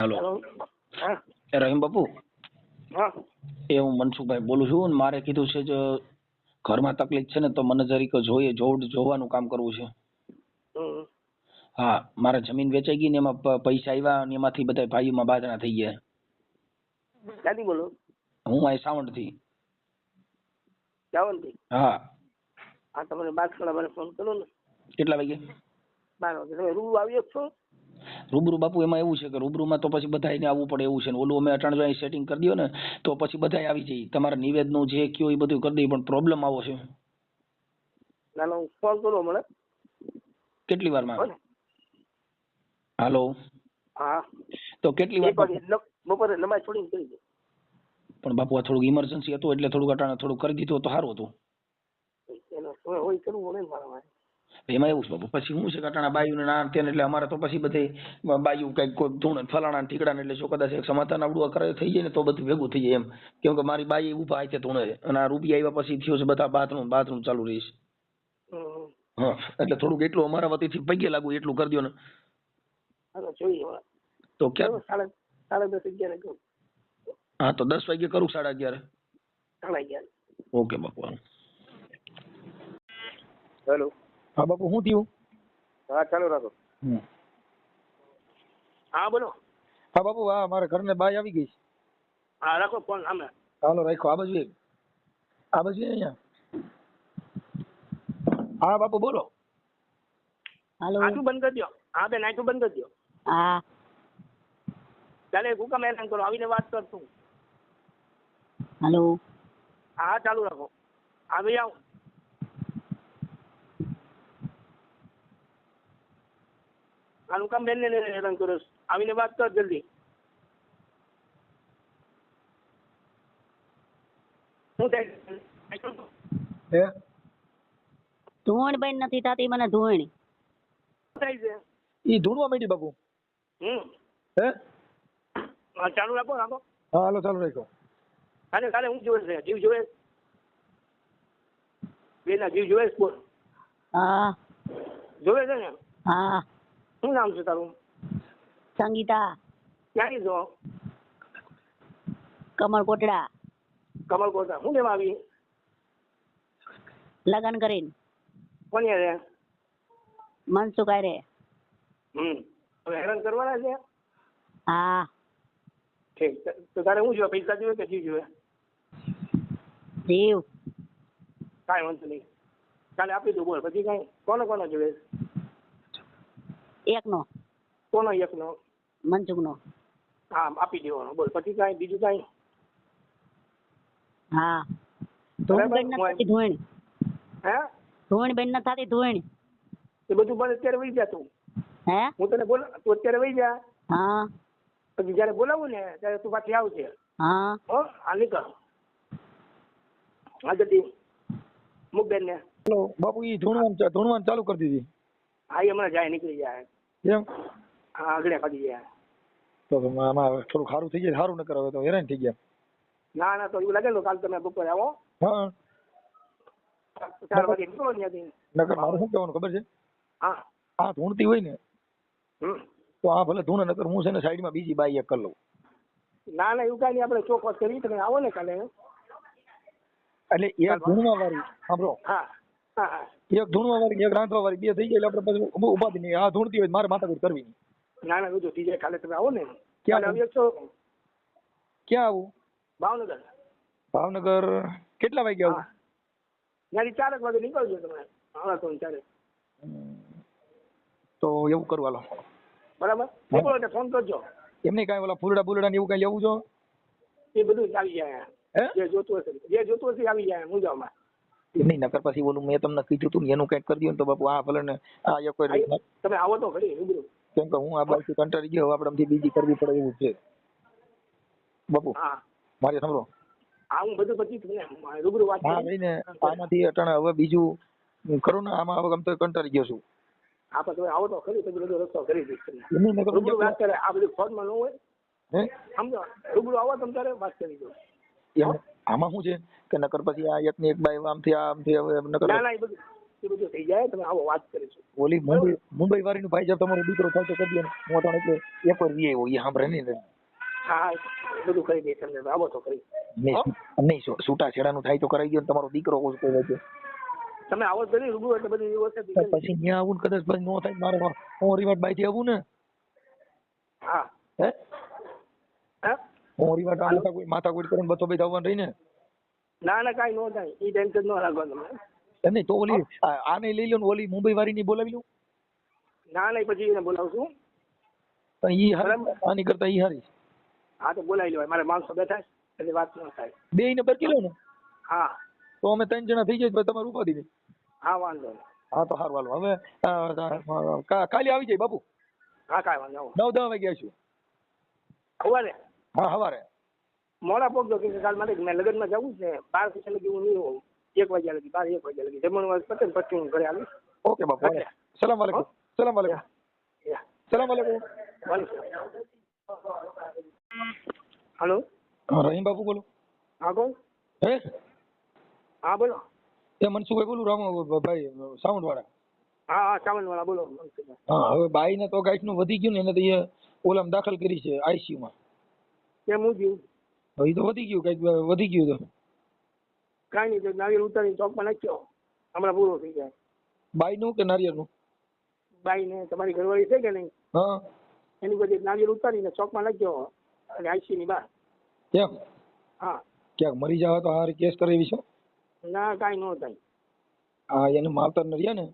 Hello. હા. રહીમ બાપુ? હા. એ હું મનસુખભાઈ બોલું છું મારે કીધું છે જો ઘરમાં તકલીફ છે ને તો મને જરીક જોઈએ જોડ જોવાનું કામ કરવું છે. હા મારે જમીન વેચાઈ ગઈ ને એમાં પૈસા આવ્યા અને એમાંથી બધા ભાઈઓમાં બાજણા થઈ ગયા. ક્યાંથી બોલો? હું અહીં સાવંતથી જાવનથી હા. હા તમને બાર કલાક મને ફોન કરો ને. કેટલા વાગે બાર વાગે. તમે રૂબરૂ આવી છો? રૂબરૂ બાપુ એમાં એવું છે કે રૂબરૂમાં તો પછી બધાને આવવું પડે એવું છે ને ઓલું અમે અટાણ જો અહીં સેટિંગ કરી દો ને તો પછી બધા આવી જાય. તમારા નિવેદનું જે કયો એ બધું કરી દઈએ પણ પ્રોબ્લેમ આવો છે. ના ના હું કરો મને કેટલી વારમાં? હાલો. હા. તો કેટલી વાર બપોરે નમાજ છોડીને કરી દે પણ બાપુ આ થોડુંક ઇમરજન્સી હતું એટલે થોડુંક અટાણે થોડુંક કરી દીધું તો સારું હતું. એનો હોય કરવું પડે મારા એમાં એવું છે પછી હું છે કે બાયુને ના તેને એટલે અમારે તો પછી બધે બાયુ કંઈક કોઈ ધૂણ ફલાણા ઠીકડા એટલે શું કદાચ એક સમાધાન આવડું કરે થઈ જાય ને તો બધું ભેગું થઈ જાય એમ. કેમ કે મારી બાઈ ઊભા છે ધૂણે અને આ રૂપિયા આવ્યા પછી થયો છે બધા બાથરૂમ બાથરૂમ ચાલુ રહીશ હા એટલે થોડુંક એટલું અમારા વતીથી પગે લાગુ એટલું કરી દો ને. તો જોઈએ હવે. તો ક્યાં બરાબર, સાડા દસ અગિયાર હા તો દસ વાગે કરું સાડા અગિયાર. સાડા અગિયાર. ઓકે બાપુ. હેલો. હા બાપુ શું થયું? હા ચાલુ રાખો. હા બોલો. હા બાપુ હા મારા ઘરને બાય આવી ગઈ છે. હા રાખો ફોન સામે હાલો રાખો. આ બાજુ એક. આ બાજુ અહીંયા. હા બાપુ બોલો. હાલો. આટલું બંધ કરી દો. હા બેન આટલું બંધ કરી દો. હા. ચાલે હુકમ એલાન કરો. આવીને વાત કરશું. હાલો. હા ચાલુ રાખો. આવી આવું. આનું કામ બેનને હેરાન કરો છો. આવીને વાત કર જલ્દી. શું થાય? હે? બેન નથી થતી મને ધૂણ થાય છે? ઈ ધૂણવા માંડી બાપુ. હમ. હે? ચાલુ રાખો રાખો. હા હાલો ચાલુ રાખો. કાલે કાલે હું જોવે છે? જીવ જોવે? બેના જીવ જોવે છે હા. જોવે છે ને? હા. શું નામ છે તારું સંગીતા ક્યાંથી છો કમળ કોટડા શું લેવા આવી લગન કરીને કોની રે મનસુખ રે હમ હવે હેરાન કરવાના છે હા ઠીક તો તારે શું જોવે પૈસા જોઈએ કે જીવ જોઈએ જીવ કાંઈ વાંધો નહીં કાલે આપી દઉં બોલ પછી કાંઈ કોનો કોનો જોવે એકનો. કોનો એકનો? મનસુખનો હા આપી દેવાનો. બોલ પછી કાંઈ બીજું કાંઈ? હા. ધૂણ બેન બરાબર. થતી ધૂણ. હે? ધૂણ બેન નથી થતી ધોણી. એ બધું મને અત્યારે વહી જા તું. હે? હું તને બોલ તું અત્યારે વહી જા. હા. પછી જયારે બોલાવું ને ત્યારે તું પાછી આવજે. હા. હો હા નીકળ. હા જતી મુક બેન ને બાપુ ઈ ધૂણવાનું ચા- ધૂણવાનું ચાલુ કરી દીધી. હા એ હમણાં જાય નીકળી જાય. એમ? હા આગળ કાઢી ગયા. તો આમાં થોડું સારું થઈ જાય સારું ન કરાવે તો હેરાન થઈ ગયા. ના ના તો એવું લાગે કાલ તમે બપોરે આવો. હા. ચાર વાગે નીકળો ત્યાંથી. નકર મારે શું કહેવાનું ખબર છે? હા. આ ધૂણતી હોય ને તો આ ભલે ધૂણે નકર હું છે ને સાઈડમાં બીજી બાઈ એક કરી લઉં. ના ના એવું કાંઈ આપણે ચોખવટ કરી તમે આવો ને કાલે એટલે વાળી સાંભળો. હા. એક ધૂણવા વાળી એક રાંધવા વાળી બે થઈ જાય એટલે આપણે પછી ઉભું ઉપાધિ નહીં. આ ધૂણતી હોય મારે માથાકૂટ કરવી નહીં. ના ના બધું થઈ જાય કાલે તમે આવો ને. ક્યાં આવી છો? ક્યાં આવું? ભાવનગર. ભાવનગર કેટલા વાગે આવું? ત્યાંથી ચારક વાગે નીકળજો તમે હા તો ચારે તો એવું કરું હાલો. બરાબર? એટલે ફોન કરજો. એમને કાંઈ ઓલા ફૂલડા બુલડા ને એવું કાંઈ લેવું છો? એ બધું આવી જાય હે? જે જોતું હશે જે જોતું હશે આવી જાય મુંજાવમાં નહીં નકર પછી ઓલું મેં તમને કીધું હતું ને એનું કંઈક કરી દઉં ને તો બાપુ આ ભલે ને આ એક કોઈ તમે આવો તો ખરી રૂબરૂ કેમ કે હું આ બાજુ કંટાળી ગયો હવે આપણે બીજી કરવી પડે એવું છે. બાપુ મારે સાંભળો. હા હું બધું પછી તમને રૂબરૂ વાત હા ભાઈ ને આમાંથી અટાણે હવે બીજું કરું ને આમાં હવે ગમ તો કંટાળી ગયો છું. હા પણ તમે આવો તો ખરી તો બધો રસ્તો કરી દઈશ તમને. નકર રૂબરૂ વાત કરે આ બધું ફોનમાં ન હોય. હે? સમજો રૂબરૂ આવો તમે તારે વાત કરી દો. એમ આમાં શું છે? કે નકર પછી આ એક ને એક બાઈ આમથી આમથી હવે નકર ના ના એ બધું એ બધું થઈ જાય તમે આવો વાત કરીશું. ઓલી મુંબઈ મુંબઈ વાળી નું ભાઈ જબ તમારો દીકરો થાય તો કરી દે હું મોટા એટલે એક વાર વી આવ્યો એ સાંભળે નહીં હા બધું કરી દે તમને આવો તો કરી. નહીં છૂટા છેડાનું થાય તો કરાવી દો તમારો દીકરો કોઈ. તમે આવો કરી રૂબરૂ એટલે બધી વ્યવસ્થા પછી ત્યાં આવું કદાચ પછી નો થાય મારે હું રીવાટ બાઈ થી આવું ને. હા. હે? રીવાટ આ માથા કોઈ માથા કોઈ કરીને બતો ભાઈ આવવાનું રહીને? ના ના કાઈ નો થાય. ઈ ટેન્શન નો રાખો તમે એમ નહીં? તો ઓલી આને લઈ લો ને ઓલી મુંબઈ વાળી ની બોલાવી લઉં ના ના પછી એને બોલાવશું. પણ ઈ હારી? આની કરતા ઈ હારી? હા તો બોલાવી લેવાય. મારે માણસો બેઠા એટલે વાત ન થાય. બે ને બરકી લો ને? હા. તો અમે ત્રણ જણા થઈ જાય તમારે ઉપાધિ નહીં. હા વાંધો નહીં. હા તો હારું હાલો. હવે કાલે આવી જાય બાપુ? હા કાંઈ વાંધો. નવ દસ વાગ્યા છું આવવા સવારે હા સવારે. મોડા પહોંચજો કે કાલ મારે મેં લગ્નમાં જવું છે. બાર પછી લગી હું નહીં હોઉં એક વાગ્યા લગી બાર એક વાગ્યા લગી. જમણ વાર પતે ને પછી હું ઘરે આવીશ. ઓકે બાપુ સલામ વાલેકુમ સલામ વાલેકુમ સલામ વાલેકુમ હલો? રહીમ બાપુ બોલો. હા કોણ હે? હા બોલો. એ મનસુખભાઈ બોલું રામ ભાઈ સાઉન્ડ વાળા હા હા સાવનવાળા બોલો હા હવે બાઈ ને તો ગાઈટનું વધી ગયું ને એને તો એ ઓલામ દાખલ કરી છે આઈસીયુ માં કેમ હું થયું હવે તો વધી ગયું કંઈક વધી ગયું તો. કાઈ નહીં નારિયેળ ચોક ચોકમાં નાખ્યો. હમણાં પૂરો થઈ જાય. બાઈ નું કે નારિયેળનું બાઈ ને તમારી ઘરવાળી છે કે નહીં? હા. એની બધી નારિયેળ ઉતારીને ચોકમાં નાખ્યો અને આઈસી ની બહાર. કેમ? હા. ક્યાંક મરી જાવ તો હારી કેસ કરાવી છે? ના કાઈ ન થાય. હા એને માવતર ન રહ્યા ને?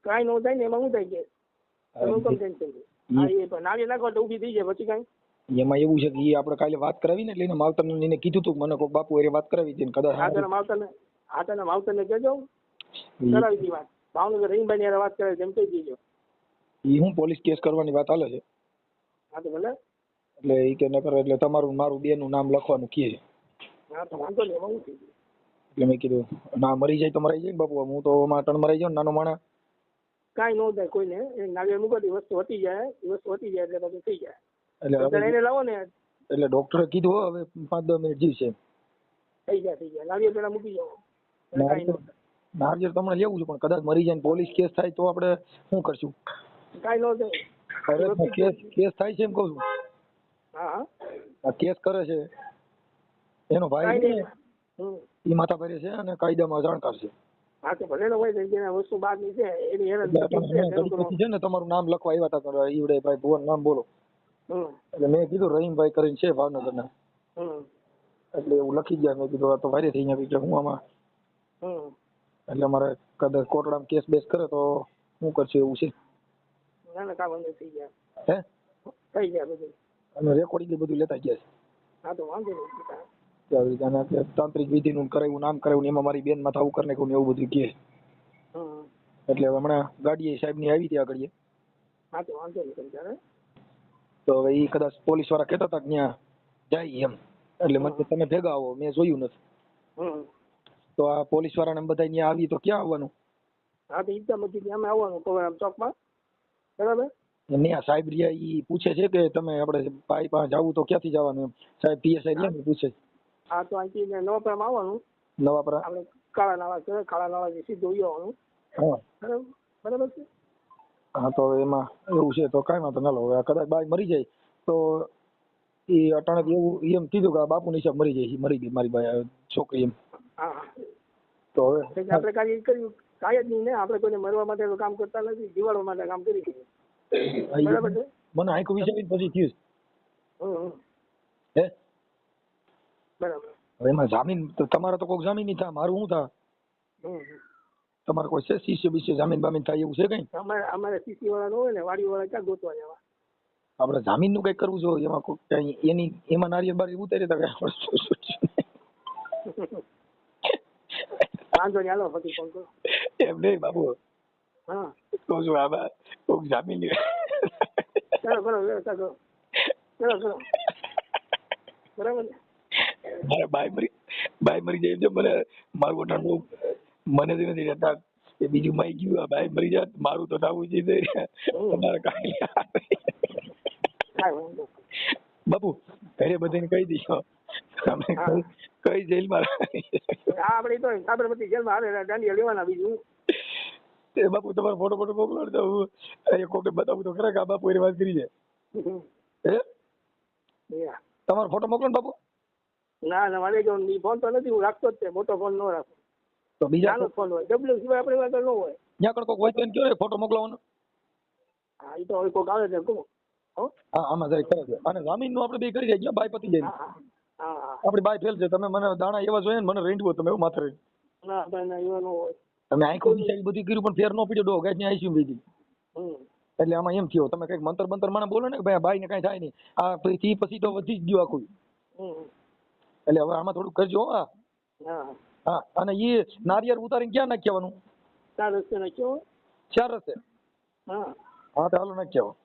કાઈ ન થાય ને એમાં શું થાય કે? હું કેમ ટેન્શન લો? હા એ નારિયેળ નાખો તો ઊભી થઈ જાય પછી કાંઈ? એમાં એવું છે કે આપડે આપણે કાલે વાત કરાવી ને એટલે એને માવતર એને કીધું તું મને કોઈ બાપુ એ વાત કરાવી હતી ને કદાચ હાથના માવતરને ને માવતરને કહેજો. કરાવી દી વાત. ભાવનગર રહીમભાઈ ની વાત કરે તેમ કહી દીજો. એ હું પોલીસ કેસ કરવાની વાત હાલે છે. હા તો ભલે. એટલે એ કે નકર એટલે તમારું મારું બેનનું નામ લખવાનું કહે છે. હા તો વાંધો નહીં એમાં શું એટલે મેં કીધું ના મરી જાય તો મરાઈ જાય બાપુ હું તો આમાં ટણ મરાઈ જાઉં ને નાનો માણા કાંઈ ન થાય કોઈને. એ નારિયેળ મૂકો વસ્તુ વટી જાય વસ્તુ વટી જાય એટલે પછી થઈ જાય. એટલે એને લાવો ને એટલે ડોક્ટરે કીધું હો, હવે પાંચ દસ મિનિટ જીવશે. થઈ જાય થઈ જાય નારિયેળ પેલા મૂકી જાઓ. નારિયેળ તમને લેવું છે પણ કદાચ મરી જાય ને પોલીસ કેસ થાય તો આપણે શું કરશું? કાઈ ન થાય. અરે કેસ કેસ થાય છે એમ કહું છું. હા કેસ કરે છે. એનો ભાઈ એ માથા ભરે છે અને કાયદામાં જાણકાર છે હા તો ભલે ને હોય જેને વસ્તુ બહારની છે એની હેરાન છે ને તમારું નામ લખવા આવ્યા હતા ઈવડે ભાઈ ભુવન નામ બોલો. એટલે મેં કીધું રહીમભાઈ કરીને છે ભાવનગરના. એટલે એવું લખી ગયા મેં કીધું આ તો વાયરે થઈ ગયા. એટલે હું આમાં? હમ. એટલે મારે કદાચ કોટડામાં કેસ બેસ કરે તો શું કરશે એવું છે. ના ના કામ થઈ ગયા. હે? થઈ ગયા બધું. અને રેકોર્ડિંગ બધું લેતા ગયા છે. હા તો વાંધો નહીં આવી રીતે તાંત્રિક વિધિનું કરાવ્યું નામ કરાવ્યું ને એમાં મારી બેન માથા આવું કરી ને એવું બધું કહે. એટલે હમણાં ગાડીએ સાહેબની આવી ત્યાં આગળ હા તો વાંધો નહીં તમે ત્યારે તો હવે એ કદાચ પોલીસવાળા કહેતા હતા કે ત્યાં જાય એમ. એટલે મને તમે ભેગા આવો મેં જોયું નથી. તો આ પોલીસ વાળાને બધા ત્યાં આવી તો ક્યાં આવવાનું? હા તો ઈચ્છા બધી અમે આવવાનું કોવરામ ચોકમાં. બરાબર? ન્યા સાહેબ રિયા ઈ પૂછે છે કે તમે આપણે ભાઈ પાસે જવું તો ક્યાંથી જવાનું એમ? સાહેબ પીએસઆઈ રિયા પૂછે હા તો અહીંથી નવાપરામાં આવવાનું. નવાપરા આપણે કાળા નાળા છે કાળા નાળાથી સીધું આવવાનું. હા. બરાબર? બરાબર છે? હા તો હવે એમાં એવું છે તો કાંઈ વાંધો ના લો. હવે આ કદાચ બાઈ મરી જાય તો એ અટાણે એવું એમ કીધું કે આ બાપુની હિસાબ મરી જાય મરી ગઈ મારી બાઈ છોકરી એમ. હા હા. તો હવે આપણે કાંઈ કર્યું કાંઈ જ નહીં ને આપણે કોઈને મરવા માટે કામ કરતા નથી જીવાડવા માટે કામ કરી બરાબર છે? મને આંખું વિચારીને પછી થયું હે? બરાબર. એમાં જામીન તમારે તો કોઈક જામીન નહીં થાય મારું શું થાય. તમારે કોઈ છે? શિષ્ય બિષ્ય જામીન બામીન થાય એવું છે કઈ? અમારે અમારે સીસી વાળા નો હોય ને વાડી વાળા ક્યાં ગોતવા જવા? આપણે જામીનનું કઈ કરવું જોઈએ એમાં કોઈ એની એમાં નારિયેળ બારી ઉતારી તો વાંધો નહીં હાલો પછી ફોન કરો. એમ નહીં બાબુ. હા. તો જો આમાં કોઈક જામીન ચાલો કરો વ્યવસ્થા કરો. ચલો બરાબર મારે બાય મરી બાય મરી જાય મને મારું વટાણ મને જ નથી રહેતા. એ બીજું મરી ગયું આ ભાઈ મરી જાત મારું તો થવું જોઈએ તમારે કાંઈ. બાપુ ઘરે બધાને કહી દઈશ તમે કઈ- જેલમાં તો આપણે તો સાબરમતી જેલમાં આવે દાંડિયા લેવાના બીજું. એ બાપુ તમારો ફોટો ફોટો મોકલો તો હું. એ કોકે બતાવું તો ખરા કે આ બાપુ એની વાત કરી છે? હે? તમારો ફોટો મોકલો ને બાપુ. ના ના મારે જો ફોન તો નથી હું રાખતો જ છે મોટો ફોન ન રાખું. તો બીજા ફોન હોય. ડબલ્યુ સિવાય આપણી પાસે ન હોય. ત્યાં આગળ કોઈક હોય તો એને કહો ફોટો મોકલાવવાનો? હા એ તો હવે કોઈક આવે છે કહું. હા? આમાં જરીક કરે છે. અને જામીનનું આપણે બે કરી દઈએ બાય પતી જાય. આપણી બાય ફેલ છે. તમે મને દાણા એવા જોઈએ ને મને રેંટવો તમે એવું માથે રેંટ ના ના એવા ન હોય. તમે આંખો દિશા બધું કર્યું પણ ફેર ન પીડ્યો. ડો ગાયની બીજી? એટલે આમાં એમ થયો તમે કંઈક મંતર મંતર મને બોલો ને કે ભાઈ ને કઈ થાય નહીં. આ પછી પછી તો વધી જ ગયું આખું. એટલે હવે આમાં થોડુંક કરજો હો, હા અને એ નારિયેળ ઉતારીને ક્યાં નાખી આવવાનું? ચાર રસ્તે નાખ્યો? ચાર રસ્તે? હા. હા તો હાલો નાખી આવો.